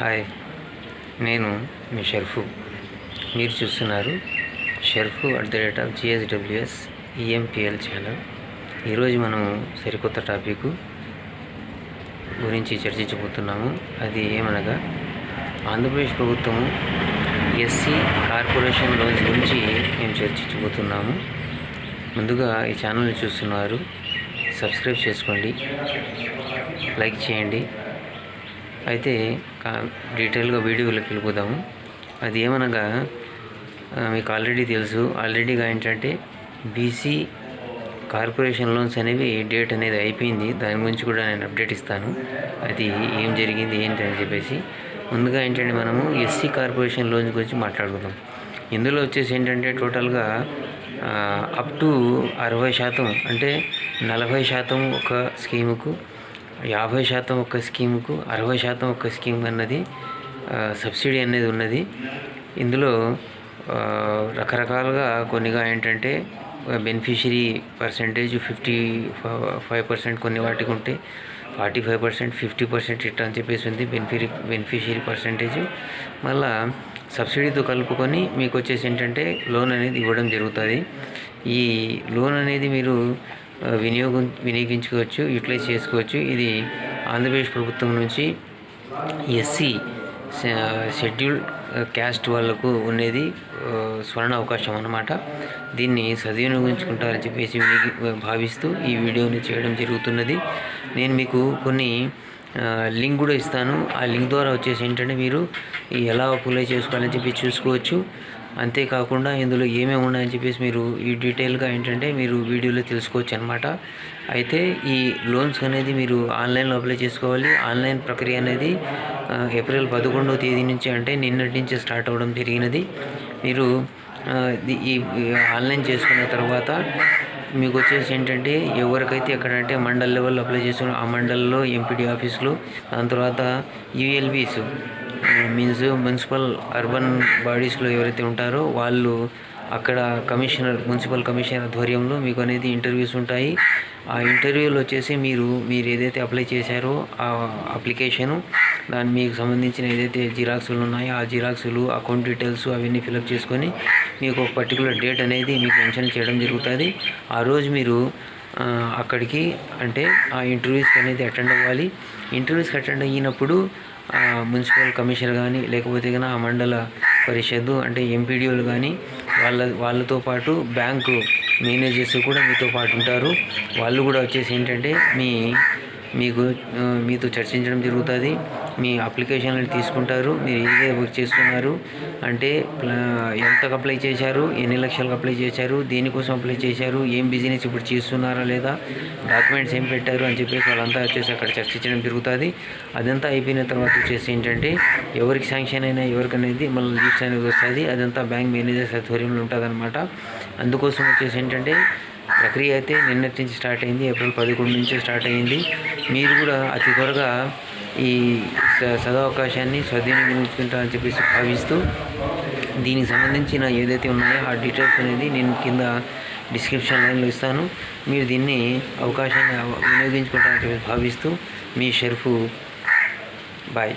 Hi నేను మీ షర్ఫు. మీరు చూస్తున్నారు Sharfu at the rate of GSWS EMPL channel. ఈరోజు మనం సరికొత్త టాపిక్ గురించి చర్చించబోతున్నాము. అది ఏమనగా ఆంధ్రప్రదేశ్ ప్రభుత్వము ఎస్సీ కార్పొరేషన్ లోన్స్ గురించి మేము చర్చించబోతున్నాము. ముందుగా ఈ ఛానల్ని చూస్తున్నారు సబ్స్క్రైబ్ చేసుకోండి లైక్ చేయండి. అయితే కా- డీటెయిల్గా వీడియోలోకి వెళ్ళిపోదాము. అది ఏమనగా మీకు ఆల్రెడీ తెలుసు. ఆల్రెడీగా ఏంటంటే బీసీ కార్పొరేషన్ లోన్స్ అనేవి డేట్ అనేది అయిపోయింది. దాని గురించి కూడా నేను అప్డేట్ ఇస్తాను. అది ఏం జరిగింది ఏంటి అని చెప్పేసి. ముందుగా ఏంటంటే మనము ఎస్సీ కార్పొరేషన్ లోన్స్ గురించి మాట్లాడుకుందాం. ఇందులో వచ్చేసి ఏంటంటే టోటల్గా అప్ టు అరవై శాతం అంటే నలభై శాతం ఒక స్కీముకు యాభై శాతం ఒక స్కీముకు అరవై శాతం ఒక స్కీమ్ అన్నది సబ్సిడీ అనేది ఉన్నది. ఇందులో రకరకాలుగా కొన్నిగా ఏంటంటే beneficiary percentage fifty five percent కొన్ని వాటికి ఉంటే forty five percent fifty percent ఇట్లా అని చెప్పేసి ఉంది బెనిఫిరీ బెనిఫిషరీ పర్సంటేజ్. మళ్ళా సబ్సిడీతో కలుపుకొని మీకు వచ్చేసి ఏంటంటే లోన్ అనేది ఇవ్వడం జరుగుతుంది. ఈ లోన్ అనేది మీరు వినియోగం వినియోగించుకోవచ్చు యూటిలైజ్ చేసుకోవచ్చు. ఇది ఆంధ్రప్రదేశ్ ప్రభుత్వం నుంచి ఎస్సీ షెడ్యూల్ క్యాస్ట్ వాళ్ళకు ఉండేది స్వర్ణ అవకాశం అన్నమాట. దీన్ని సద్వినియోగించుకుంటారని చెప్పేసి భావిస్తూ ఈ వీడియోని చేయడం జరుగుతున్నది. నేను మీకు కొన్ని లింక్ కూడా ఇస్తాను. ఆ లింక్ ద్వారా వచ్చేసి ఏంటంటే మీరు ఎలా అప్లై చేసుకోవాలని చెప్పి చూసుకోవచ్చు. అంతేకాకుండా ఇందులో ఏమేమి ఉన్నాయని చెప్పేసి మీరు ఈ డీటెయిల్గా ఏంటంటే మీరు వీడియోలో తెలుసుకోవచ్చు అనమాట అయితే ఈ లోన్స్ అనేది మీరు ఆన్లైన్లో అప్లై చేసుకోవాలి. ఆన్లైన్ ప్రక్రియ అనేది ఏప్రిల్ పదకొండవ తేదీ నుంచి అంటే నిన్నటి నుంచి స్టార్ట్ అవ్వడం జరిగినది. మీరు ఈ ఈ ఆన్లైన్ చేసుకున్న తర్వాత మీకు వచ్చేసి ఏంటంటే ఎవరికైతే ఎక్కడంటే మండల్ లెవెల్లో అప్లై చేసుకున్న ఆ మండల్లో ఎంపీడీ ఆఫీసులు దాని తర్వాత U L Bs means municipal urban బాడీస్లో ఎవరైతే ఉంటారో వాళ్ళు అక్కడ కమిషనర్ మున్సిపల్ కమిషనర్ ఆధ్వర్యంలో మీకు అనేది ఇంటర్వ్యూస్ ఉంటాయి. ఆ ఇంటర్వ్యూలో వచ్చేసి మీరు మీరు ఏదైతే అప్లై చేశారో ఆ అప్లికేషను దాని మీకు సంబంధించిన ఏదైతే జిరాక్సులు ఉన్నాయో ఆ జిరాక్సులు అకౌంట్ డీటెయిల్స్ అవన్నీ ఫిలప్ చేసుకొని మీకు ఒక పర్టికులర్ డేట్ అనేది మీకు మెన్షన్ చేయడం జరుగుతుంది. ఆ రోజు మీరు అక్కడికి అంటే ఆ ఇంటర్వ్యూస్కి అనేది అటెండ్ అవ్వాలి. ఇంటర్వ్యూస్కి అటెండ్ అయినప్పుడు మున్సిపల్ కమిషనర్ కానీ లేకపోతే కానీ ఆ మండల పరిషత్ అంటే ఎంపీడీఓలు కానీ వాళ్ళ వాళ్ళతో పాటు బ్యాంకు మేనేజర్స్ కూడా మీతో పాటు ఉంటారు. వాళ్ళు కూడా వచ్చేసి ఏంటంటే మీ మీకు మీతో చర్చించడం జరుగుతుంది. మీ అప్లికేషన్లు తీసుకుంటారు మీరు ఏదే వర్క్ చేస్తున్నారు అంటే ప్లా- ఎంతకు అప్లై చేశారు ఎన్ని లక్షలకు అప్లై చేశారు దేనికోసం అప్లై చేశారు ఏం బిజినెస్ ఇప్పుడు చేస్తున్నారా లేదా డాక్యుమెంట్స్ ఏం పెట్టారు అని చెప్పేసి వాళ్ళంతా వచ్చేసి అక్కడ చర్చించడం జరుగుతుంది. అదంతా అయిపోయిన తర్వాత వచ్చేసి ఏంటంటే ఎవరికి శాంక్షన్ అయినా ఎవరికి అనేది మళ్ళీ లీవ్స్ అనేది వస్తుంది అదంతా బ్యాంక్ మేనేజర్స్ ఆధ్వర్యంలో ఉంటుందన్నమాట. అందుకోసం వచ్చేసి ఏంటంటే ప్రక్రియ అయితే నిన్నటి నుంచి స్టార్ట్ అయింది ఏప్రిల్ పదకొండు నుంచి స్టార్ట్ అయింది. మీరు కూడా అతి త్వరగా ఈ స- సదవకాశాన్ని సద్వినియోగించుకుంటారని చెప్పేసి భావిస్తూ దీనికి సంబంధించిన ఏదైతే ఉన్నాయో ఆ డీటెయిల్స్ అనేది నేను కింద డిస్క్రిప్షన్ లైన్లో ఇస్తాను. మీరు దీన్ని అవకాశాన్ని వినియోగించుకుంటారని చెప్పేసి భావిస్తూ మీ షెర్ఫు. బాయ్.